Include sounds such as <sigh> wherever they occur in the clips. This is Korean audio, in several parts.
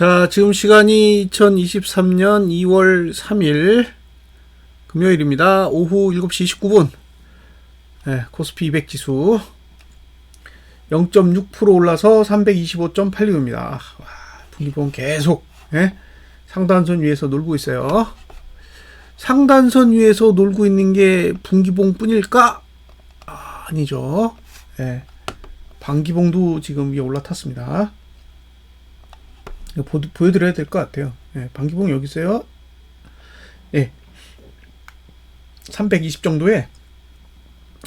자, 지금 시간이 2023년 2월 3일 금요일입니다. 오후 7시 29분. 네, 코스피 200 지수 0.6% 올라서 325.86입니다. 와, 분기봉 계속 예? 상단선 위에서 놀고 있어요. 상단선 위에서 놀고 있는 게 분기봉 뿐일까? 아, 아니죠. 예. 반기봉도 지금 위에 올라탔습니다. 보, 보여드려야 될 것 같아요. 예, 반기봉 여기 있어요. 예. 320 정도의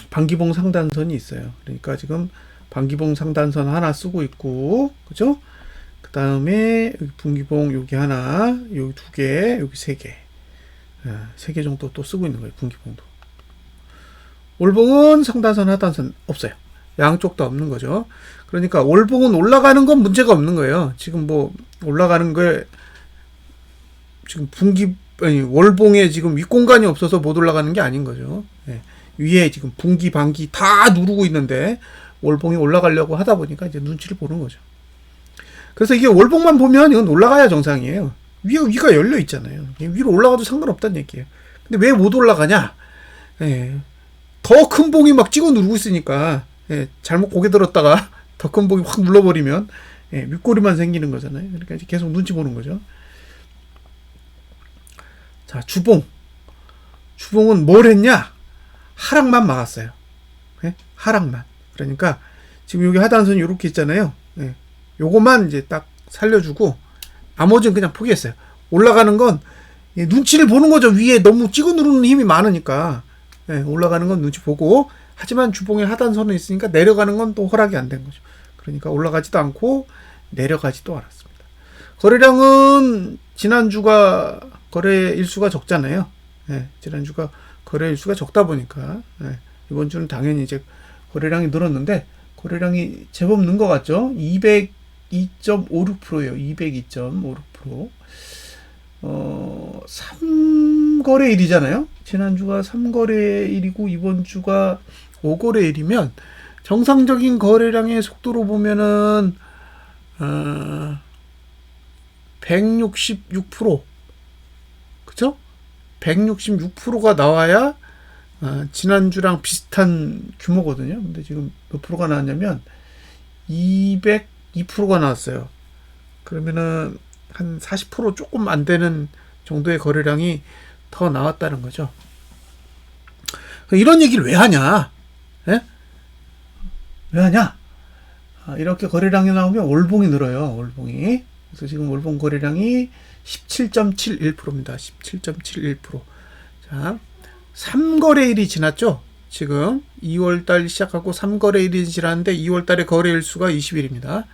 반기봉 상단선이 있어요. 그러니까 지금 반기봉 상단선 하나 쓰고 있고, 그죠? 그 다음에 분기봉 여기 하나, 여기 두 개, 여기 세 개. 예, 세개 정도 또 쓰고 있는 거예요. 분기봉도. 올봉은 상단선, 하단선 없어요. 양쪽 다 없는 거죠. 그러니까 월봉은 올라가는 건 문제가 없는 거예요. 지금 뭐 올라가는 거에 지금 분기 아니 월봉에 지금 윗공간이 없어서 못 올라가는 게 아닌 거죠. 예. 위에 지금 분기 반기 다 누르고 있는데 월봉이 올라가려고 하다 보니까 이제 눈치를 보는 거죠. 그래서 이게 월봉만 보면 이건 올라가야 정상이에요. 위에 위가 열려 있잖아요. 위로 올라가도 상관없다는 얘기예요. 근데 왜 못 올라가냐? 예. 더 큰 봉이 막 찍어 누르고 있으니까 예, 잘못 고개 들었다가 <laughs> 더큰 봉이 확 눌러버리면 예, 윗꼬리만 생기는 거잖아요. 그러니까 이제 계속 눈치 보는 거죠. 자, 주봉. 주봉은 뭘 했냐? 하락만 막았어요. 예? 하락만. 그러니까 지금 여기 하단선이 이렇게 있잖아요. 예. 요것만 이제 딱 살려주고 나머지는 그냥 포기했어요. 올라가는 건 예, 눈치를 보는 거죠. 위에 너무 찍어 누르는 힘이 많으니까 예, 올라가는 건 눈치 보고 하지만 주봉에 하단선은 있으니까 내려가는 건 또 허락이 안 된 거죠. 그러니까 올라가지도 않고 내려가지도 않았습니다. 거래량은 지난주가 거래 일수가 적잖아요. 예, 지난주가 거래 일수가 적다 보니까 예, 이번 주는 당연히 이제 거래량이 늘었는데 거래량이 제법 는 것 같죠? 202.56%예요. 202.56%. 어, 3거래일이잖아요. 지난주가 3거래일이고 이번 주가 5거래일이면 정상적인 거래량의 속도로 보면은 어, 166% 그죠? 166%가 나와야 어, 지난주랑 비슷한 규모거든요. 근데 지금 몇 프로가 나왔냐면 202%가 나왔어요. 그러면은 한 40% 조금 안 되는 정도의 거래량이 더 나왔다는 거죠. 이런 얘기를 왜 하냐? 예? 왜 하냐? 아, 이렇게 거래량이 나오면 월봉이 늘어요. 월봉이. 그래서 지금 월봉 거래량이 17.71%입니다. 17.71%. 자, 3거래일이 지났죠? 지금 2월달 시작하고 3거래일이 지났는데 2월달에 거래일 수가 20일입니다.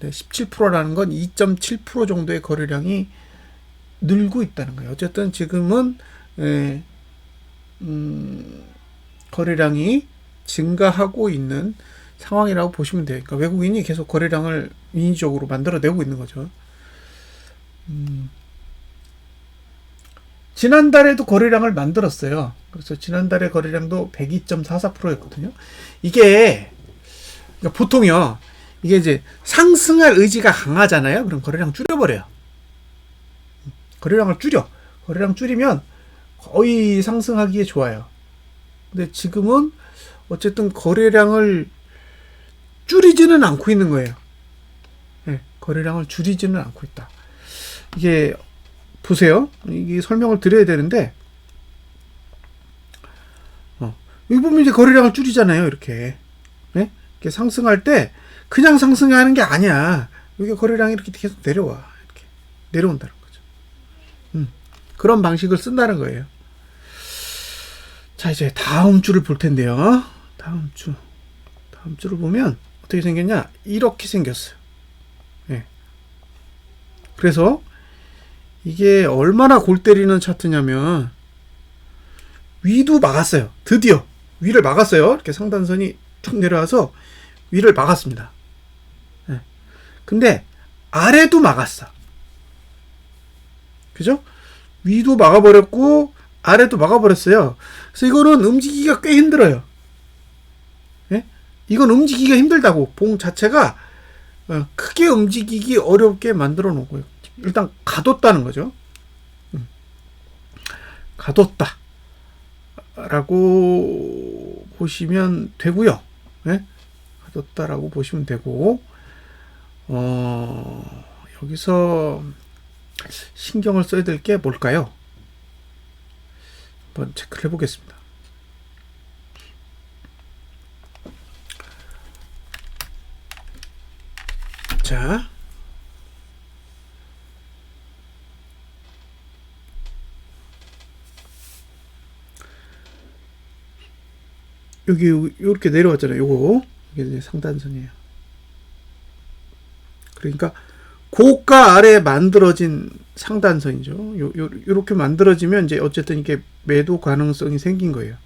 네, 17%라는 건 2.7% 정도의 거래량이 늘고 있다는 거예요. 어쨌든 지금은 예, 음, 거래량이 증가하고 있는 상황이라고 보시면 돼요. 그러니까 외국인이 계속 거래량을 인위적으로 만들어내고 있는 거죠. 음, 지난달에도 거래량을 만들었어요. 그래서 지난달에 거래량도 102.44%였거든요. 이게 그러니까 보통요. 이게 이제 상승할 의지가 강하잖아요. 그럼 거래량 줄여버려요. 거래량을 줄여. 거래량 줄이면 거의 상승하기에 좋아요. 근데 지금은 어쨌든 거래량을 줄이지는 않고 있는 거예요. 네, 거래량을 줄이지는 않고 있다. 이게 보세요. 이게 설명을 드려야 되는데 어, 여기 보면 이제 거래량을 줄이잖아요. 이렇게 네? 이렇게 상승할 때 그냥 상승하는 게 아니야. 여기 거래량이 이렇게 계속 내려와. 이렇게 내려온다는 거죠. 음, 그런 방식을 쓴다는 거예요. 자, 이제 다음 주를 볼 텐데요. 다음 주. 다음 주를 보면 어떻게 생겼냐? 이렇게 생겼어요. 예. 그래서 이게 얼마나 골 때리는 차트냐면 위도 막았어요. 드디어 위를 막았어요. 이렇게 상단선이 툭 내려와서 위를 막았습니다. 예. 근데 아래도 막았어. 그죠? 위도 막아버렸고 아래도 막아버렸어요. 그래서 이거는 움직이기가 꽤 힘들어요. 예? 이건 움직이기가 힘들다고 봉 자체가 어, 크게 움직이기 어렵게 만들어 거예요. 일단 가뒀다는 거죠. 음. 가뒀다. 라고 보시면 되고요. 예? 가뒀다라고 보시면 되고, 어, 여기서 신경을 써야 될 게 뭘까요? 한번 체크를 해보겠습니다. 자, 여기 이렇게 내려왔잖아요. 요거 이게 상단선이에요. 그러니까 고가 아래 만들어진 상단선이죠. 요, 요, 요렇게 만들어지면 이제 어쨌든 이게 매도 가능성이 생긴 거예요.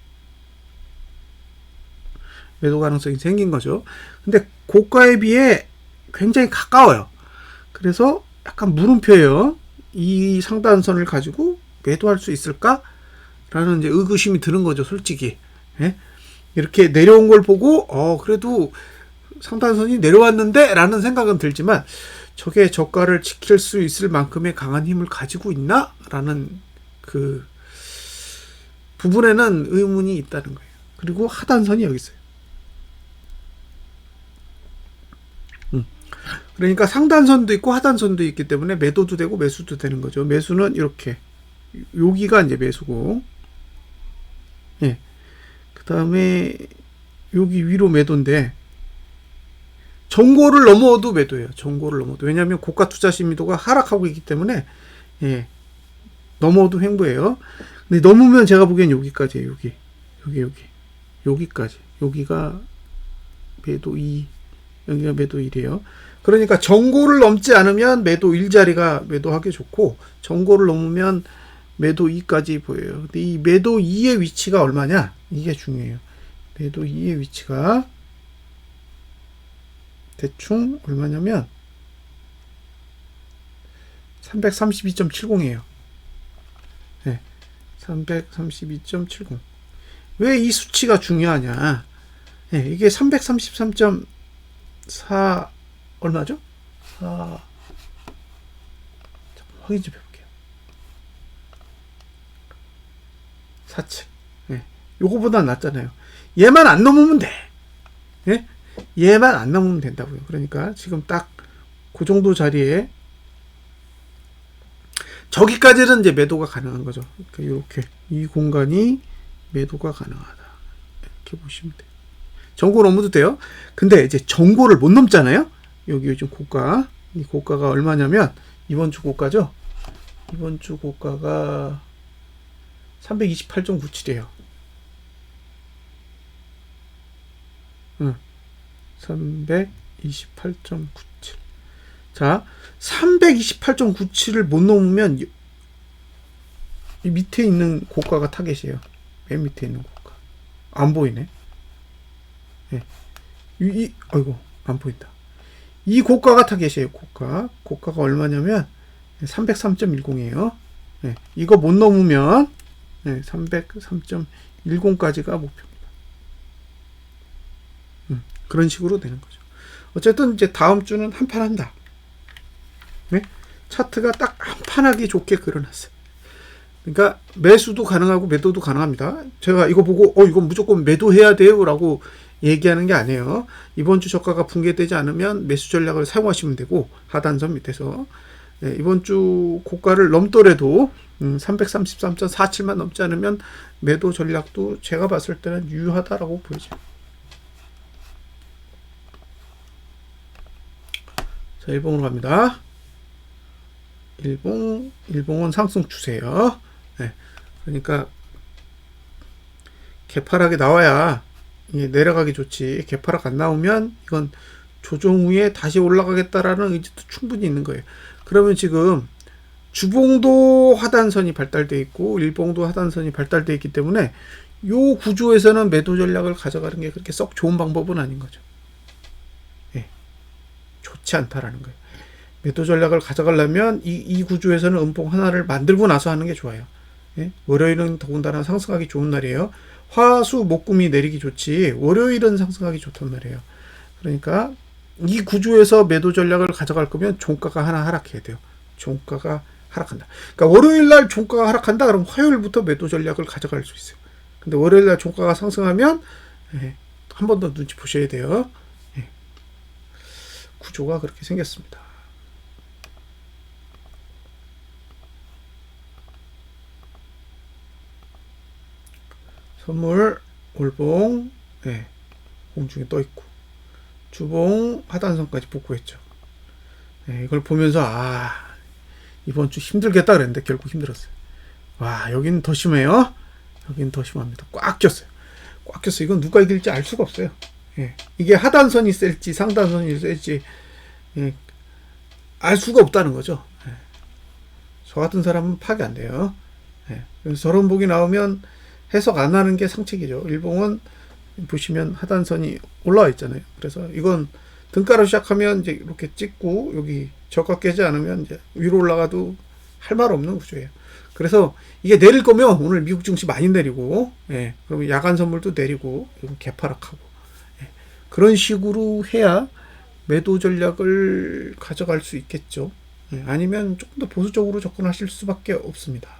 매도 가능성이 생긴 거죠. 근데 고가에 비해 굉장히 가까워요. 그래서 약간 물음표예요. 이 상단선을 가지고 매도할 수 있을까? 라는 이제 의구심이 드는 거죠, 솔직히. 예? 이렇게 내려온 걸 보고, 어, 그래도 상단선이 내려왔는데? 라는 생각은 들지만, 저게 저가를 지킬 수 있을 만큼의 강한 힘을 가지고 있나? 라는 그 부분에는 의문이 있다는 거예요. 그리고 하단선이 여기 있어요. 음. 그러니까 상단선도 있고 하단선도 있기 때문에 매도도 되고 매수도 되는 거죠. 매수는 이렇게 여기가 이제 매수고, 예. 그 다음에 여기 위로 매도인데 정고를 넘어도 매도예요. 정고를 넘어도 왜냐하면 고가 투자 심리도가 하락하고 있기 때문에 예. 넘어도 횡보예요. 근데 넘으면 제가 보기엔 여기까지예요. 여기 여기 여기 여기까지 여기가 매도 2 여기가 매도 1이에요. 그러니까 정고를 넘지 않으면 매도 1자리가 매도하기 좋고 정고를 넘으면 매도 2까지 보여요. 근데 이 매도 2의 위치가 얼마냐? 이게 중요해요. 매도 2의 위치가 대충 얼마냐면 332.70이에요. 네. 332.70. 왜 이 수치가 중요하냐? 네, 이게 333.4 얼마죠? 4 확인 좀 해볼게요. 4층. 네. 요거보다 낫잖아요. 얘만 안 넘으면 돼. 예? 얘만 안 넘으면 된다고요. 그러니까 지금 딱 그 정도 자리에 저기까지는 이제 매도가 가능한 거죠. 그러니까 이렇게 이 공간이 매도가 가능하다. 이렇게 보시면 돼요. 정고 넘어도 돼요. 근데 이제 정고를 못 넘잖아요. 여기 요즘 고가 이 고가가 얼마냐면 이번 주 고가죠. 이번 주 고가가 328.97이에요. 응. 328.97. 자, 328.97을 못 넘으면 이, 이 밑에 있는 고가가 타겟이에요. 맨 밑에 있는 고가. 안 보이네. 예. 이, 이 아이고, 안 보인다. 이 고가가 타겟이에요, 고가. 고가가 얼마냐면 303.10이에요. 예. 이거 못 넘으면 예, 303.10까지가 목표입니다. 음, 그런 식으로 되는 거죠. 어쨌든 이제 다음 주는 한 판 한다. 네? 차트가 딱 한 판 하기 좋게 그려놨어요. 그러니까 매수도 가능하고 매도도 가능합니다. 제가 이거 보고 어 이건 무조건 매도해야 돼요라고 얘기하는 게 아니에요. 이번 주 저가가 붕괴되지 않으면 매수 전략을 사용하시면 되고 하단선 밑에서 네, 이번 주 고가를 넘더라도 음, 333.47만 넘지 않으면 매도 전략도 제가 봤을 때는 유효하다라고 보이죠. 자, 일봉으로 갑니다. 일봉, 일봉은 상승 추세요. 네, 그러니까 개파락이 나와야 내려가기 좋지. 개파락 안 나오면 이건 조정 후에 다시 올라가겠다라는 의지도 충분히 있는 거예요. 그러면 지금 주봉도 하단선이 발달돼 있고 일봉도 하단선이 발달돼 있기 때문에 요 구조에서는 매도 전략을 가져가는 게 그렇게 썩 좋은 방법은 아닌 거죠. 예. 좋지 않다라는 거예요. 매도 전략을 가져가려면 이, 이 구조에서는 음봉 하나를 만들고 나서 하는 게 좋아요. 예? 월요일은 더군다나 상승하기 좋은 날이에요. 화 수 목 금이 내리기 좋지 월요일은 상승하기 좋단 말이에요. 그러니까 이 구조에서 매도 전략을 가져갈 거면 종가가 하나 하락해야 돼요. 종가가 하락한다. 그러니까 월요일 날 종가가 하락한다 그럼 화요일부터 매도 전략을 가져갈 수 있어요. 근데 월요일 날 종가가 상승하면 예, 한 번 더 눈치 보셔야 돼요. 예. 구조가 그렇게 생겼습니다. 선물 올봉 예, 공중에 떠 있고 주봉 하단선까지 복구했죠. 예, 이걸 보면서 아 이번 주 힘들겠다 그랬는데 결국 힘들었어요. 와 여긴 더 심해요. 여긴 더 심합니다. 꽉 꼈어요. 꽉 꼈어요. 이건 누가 이길지 알 수가 없어요. 예, 이게 하단선이 셀지 상단선이 셀지 예, 알 수가 없다는 거죠. 예. 저 같은 사람은 파악이 안 돼요. 예, 그래서 저런 복이 나오면 해석 안 하는 게 상책이죠. 일봉은 보시면 하단선이 올라와 있잖아요. 그래서 이건 등가로 시작하면 이제 이렇게 찍고 여기 저가 깨지 않으면 이제 위로 올라가도 할 말 없는 구조예요. 그래서 이게 내릴 거면 오늘 미국 증시 많이 내리고, 예, 그러면 야간 선물도 내리고, 개파락하고, 예, 그런 식으로 해야 매도 전략을 가져갈 수 있겠죠. 예, 아니면 조금 더 보수적으로 접근하실 수밖에 없습니다.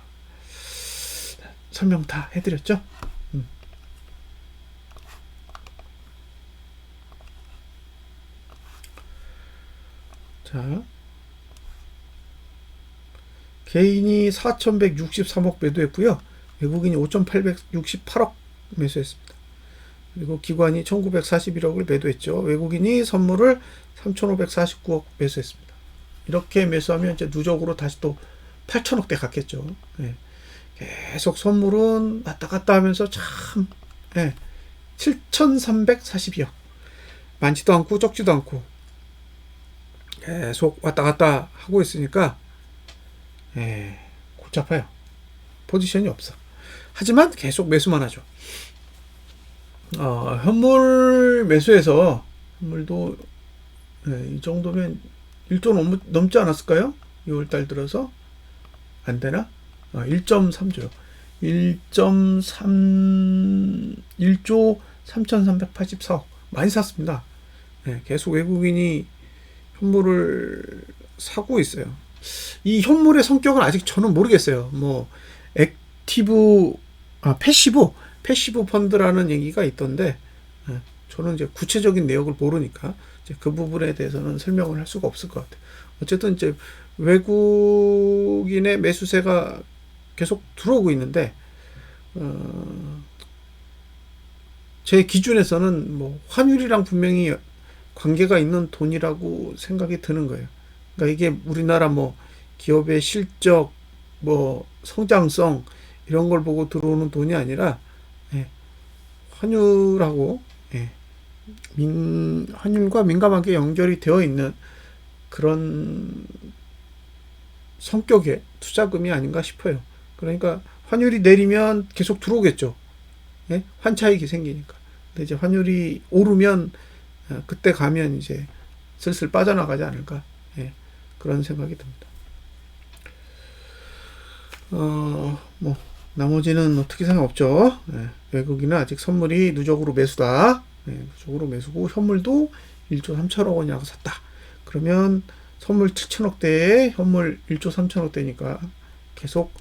설명 다 해드렸죠? 음. 자, 개인이 4,163억 매도했고요. 외국인이 5,868억 매수했습니다. 그리고 기관이 1,941억을 매도했죠. 외국인이 선물을 3,549억 매수했습니다. 이렇게 매수하면 이제 누적으로 다시 또 8,000억대 갔겠죠. 예. 계속 선물은 왔다 갔다 하면서 참, 예, 7,342억. 많지도 않고 적지도 않고 계속 왔다 갔다 하고 있으니까, 예, 골치 아파요. 포지션이 없어. 하지만 계속 매수만 하죠. 어, 현물 매수해서, 현물도, 예, 이 정도면 1조 넘, 넘지 않았을까요? 6월달 들어서? 안 되나? 어, 1.3조. 1.3, 1조 3,384억. 많이 샀습니다. 네, 계속 외국인이 현물을 사고 있어요. 이 현물의 성격은 아직 저는 모르겠어요. 뭐, 액티브, 아, 패시브, 패시브 펀드라는 얘기가 있던데, 네, 저는 이제 구체적인 내역을 모르니까, 그 부분에 대해서는 설명을 할 수가 없을 것 같아요. 어쨌든 이제 외국인의 매수세가 계속 들어오고 있는데 어, 제 기준에서는 뭐 환율이랑 분명히 관계가 있는 돈이라고 생각이 드는 거예요. 그러니까 이게 우리나라 뭐 기업의 실적, 뭐 성장성 이런 걸 보고 들어오는 돈이 아니라 예, 환율하고 예, 민, 환율과 민감하게 연결이 되어 있는 그런 성격의 투자금이 아닌가 싶어요. 그러니까 환율이 내리면 계속 들어오겠죠. 예? 환차익이 생기니까. 근데 이제 환율이 오르면 어, 그때 가면 이제 슬슬 빠져나가지 않을까. 예. 그런 생각이 듭니다. 어, 뭐, 나머지는 뭐 특이 생각 없죠. 예. 외국인은 아직 선물이 누적으로 매수다. 예. 누적으로 매수고, 현물도 1조 3천억 원이라고 샀다. 그러면 선물 7천억대에 현물 1조 3천억대니까 계속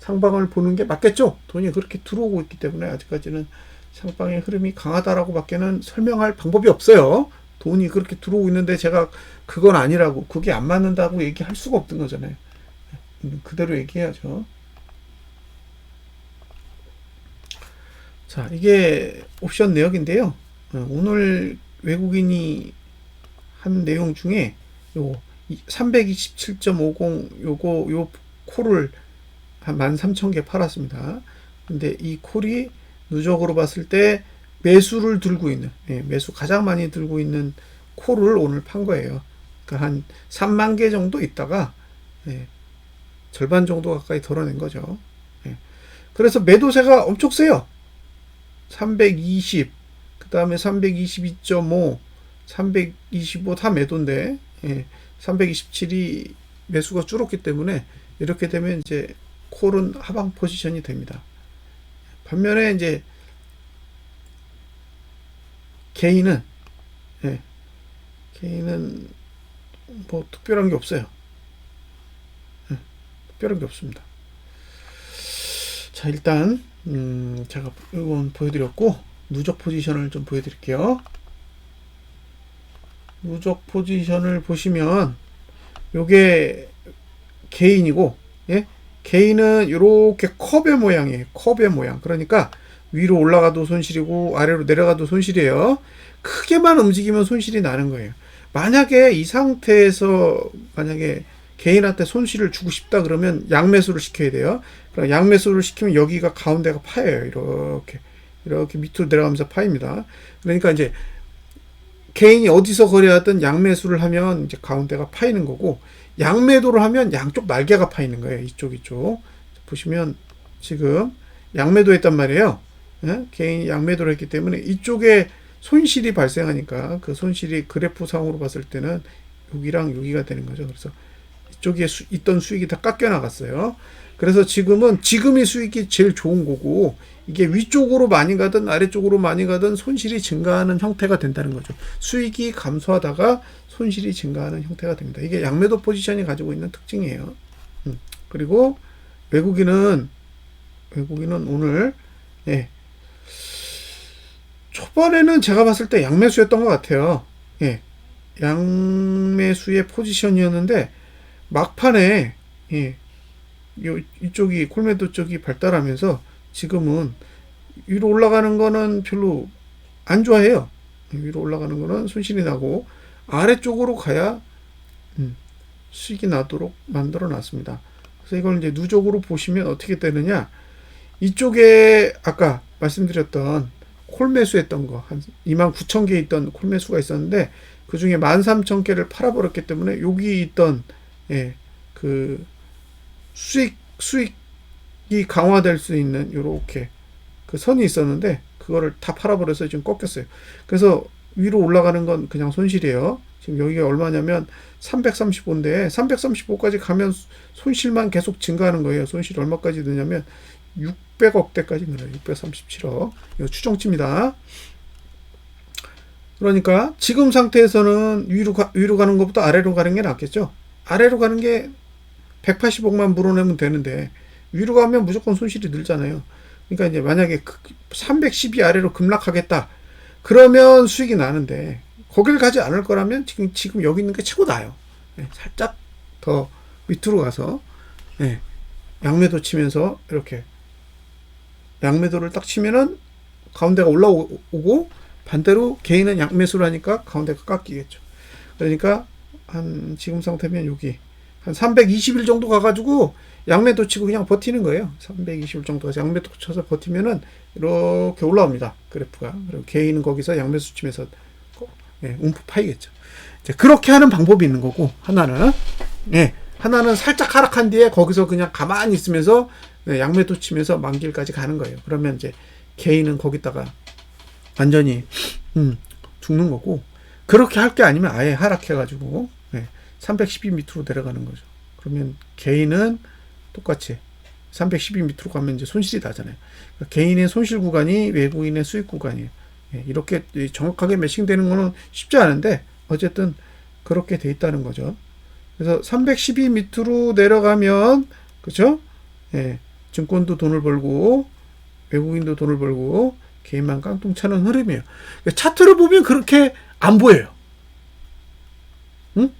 상방을 보는 게 맞겠죠. 돈이 그렇게 들어오고 있기 때문에 아직까지는 상방의 흐름이 강하다라고 밖에는 설명할 방법이 없어요. 돈이 그렇게 들어오고 있는데 제가 그건 아니라고, 그게 안 맞는다고 얘기할 수가 없던 거잖아요. 그대로 얘기해야죠. 자, 이게 옵션 내역인데요. 어, 오늘 외국인이 한 내용 중에 요 327.50 요거 요 콜을 한 13,000개 팔았습니다. 근데 이 콜이 누적으로 봤을 때 매수를 들고 있는, 예, 매수 가장 많이 들고 있는 콜을 오늘 판 거예요. 그러니까 한 3만 개 정도 있다가, 예, 절반 정도 가까이 덜어낸 거죠. 예. 그래서 매도세가 엄청 세요. 320, 그 다음에 322.5, 325 다 매도인데, 예, 327이 매수가 줄었기 때문에 이렇게 되면 이제 콜은 하방 포지션이 됩니다. 반면에 이제 개인은 예, 개인은 뭐 특별한 게 없어요. 예, 특별한 게 없습니다. 자 일단 음, 제가 이건 보여드렸고 누적 포지션을 좀 보여드릴게요. 누적 포지션을 보시면 요게 개인이고 예? 개인은 이렇게 컵의 모양이에요. 컵의 모양. 그러니까 위로 올라가도 손실이고 아래로 내려가도 손실이에요. 크게만 움직이면 손실이 나는 거예요. 만약에 이 상태에서 만약에 개인한테 손실을 주고 싶다 그러면 양매수를 시켜야 돼요. 그럼 양매수를 시키면 여기가 가운데가 파여요. 이렇게 이렇게 밑으로 내려가면서 파입니다. 그러니까 이제 개인이 어디서 거래하든 양매수를 하면 이제 가운데가 파이는 거고 양매도를 하면 양쪽 날개가 파이는 거예요. 이쪽 이쪽 보시면 지금 양매도 했단 말이에요. 예? 개인이 양매도를 했기 때문에 이쪽에 손실이 발생하니까 그 손실이 그래프상으로 봤을 때는 여기랑 여기가 되는 거죠. 그래서 이쪽에 수, 있던 수익이 다 깎여 나갔어요. 그래서 지금은 지금이 수익이 제일 좋은 거고 이게 위쪽으로 많이 가든 아래쪽으로 많이 가든 손실이 증가하는 형태가 된다는 거죠. 수익이 감소하다가 손실이 증가하는 형태가 됩니다. 이게 양매도 포지션이 가지고 있는 특징이에요. 음. 그리고 외국인은 외국인은 오늘 예. 초반에는 제가 봤을 때 양매수였던 것 같아요. 예. 양매수의 포지션이었는데 막판에 예. 요, 이쪽이 콜메도 쪽이 발달하면서 지금은 위로 올라가는 거는 별로 안 좋아해요. 위로 올라가는 거는 손실이 나고 아래쪽으로 가야 음, 수익이 나도록 만들어 놨습니다. 그래서 이걸 이제 누적으로 보시면 어떻게 되느냐 이쪽에 아까 말씀드렸던 콜매수 했던 거 한 2만 9천 개 있던 콜매수가 있었는데 그 중에 1만 3천 개를 팔아버렸기 때문에 여기 있던 예, 그 수익 수익이 강화될 수 있는 요렇게 그 선이 있었는데 그거를 다 팔아버려서 지금 꺾였어요. 그래서 위로 올라가는 건 그냥 손실이에요. 지금 여기가 얼마냐면 335인데 335까지 가면 손실만 계속 증가하는 거예요. 손실 얼마까지 드냐면 600억 대까지 늘어요. 637억. 이거 추정치입니다. 그러니까 지금 상태에서는 위로 가, 위로 가는 것보다 아래로 가는 게 낫겠죠. 아래로 가는 게 180억만 물어내면 되는데 위로 가면 무조건 손실이 늘잖아요. 그러니까 이제 만약에 310이 아래로 급락하겠다. 그러면 수익이 나는데 거길 가지 않을 거라면 지금 지금 여기 있는 게 최고 나요. 네, 살짝 더 밑으로 가서 네, 양매도 치면서 이렇게 양매도를 딱 치면은 가운데가 올라오고 반대로 개인은 양매수를 하니까 가운데가 깎이겠죠. 그러니까 한 지금 상태면 여기 한 320일 정도 가가지고 양매도 치고 그냥 버티는 거예요. 320일 정도 가서 양매도 쳐서 버티면은 이렇게 올라옵니다. 그래프가. 그리고 개인은 거기서 양매수 치면서 예, 움푹 파이겠죠. 이제 그렇게 하는 방법이 있는 거고 하나는 예, 하나는 살짝 하락한 뒤에 거기서 그냥 가만히 있으면서 예, 양매도 치면서 만길까지 가는 거예요. 그러면 이제 개인은 거기다가 완전히 음, 죽는 거고 그렇게 할 게 아니면 아예 하락해가지고 예, 312 밑으로 내려가는 거죠. 그러면 개인은 똑같이 312 밑으로 가면 이제 손실이 나잖아요. 그러니까 개인의 손실 구간이 외국인의 수익 구간이에요. 예, 이렇게 정확하게 매칭되는 거는 쉽지 않은데 어쨌든 그렇게 돼 있다는 거죠. 그래서 312 밑으로 내려가면 그죠? 예, 증권도 돈을 벌고 외국인도 돈을 벌고 개인만 깡통 차는 흐름이에요. 그러니까 차트를 보면 그렇게 안 보여요. 응?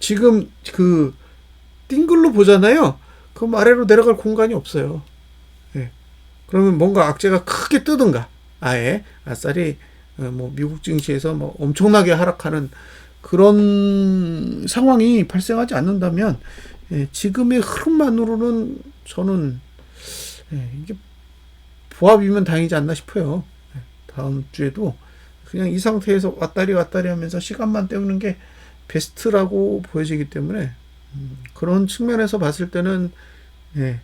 지금 그 띵글로 보잖아요. 그럼 아래로 내려갈 공간이 없어요. 예. 그러면 뭔가 악재가 크게 뜨든가 아예 아싸리 어, 뭐 미국 증시에서 뭐 엄청나게 하락하는 그런 상황이 발생하지 않는다면 예, 지금의 흐름만으로는 저는 예, 이게 보합이면 다행이지 않나 싶어요. 예, 다음 주에도 그냥 이 상태에서 왔다리 왔다리 하면서 시간만 때우는 게 베스트라고 보여지기 때문에 음, 그런 측면에서 봤을 때는 예,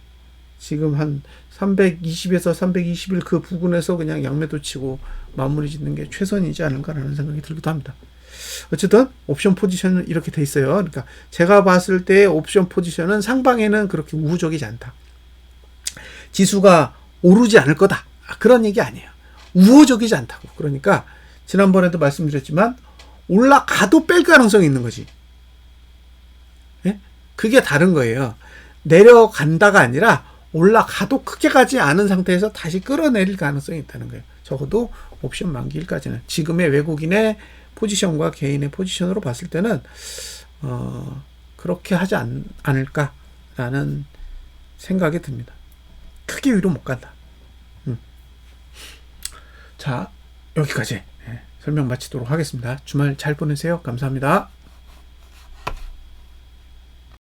지금 한 320에서 321 그 부근에서 그냥 양매도 치고 마무리 짓는 게 최선이지 않을까라는 생각이 들기도 합니다. 어쨌든 옵션 포지션은 이렇게 돼 있어요. 그러니까 제가 봤을 때 옵션 포지션은 상방에는 그렇게 우호적이지 않다. 지수가 오르지 않을 거다. 그런 얘기 아니에요. 우호적이지 않다고. 그러니까 지난번에도 말씀드렸지만 올라가도 뺄 가능성이 있는 거지. 예? 그게 다른 거예요. 내려간다가 아니라 올라가도 크게 가지 않은 상태에서 다시 끌어내릴 가능성이 있다는 거예요. 적어도 옵션 만기일까지는 지금의 외국인의 포지션과 개인의 포지션으로 봤을 때는 어, 그렇게 하지 않, 않을까라는 생각이 듭니다. 크게 위로 못 간다. 음. 자 여기까지 예, 설명 마치도록 하겠습니다. 주말 잘 보내세요. 감사합니다.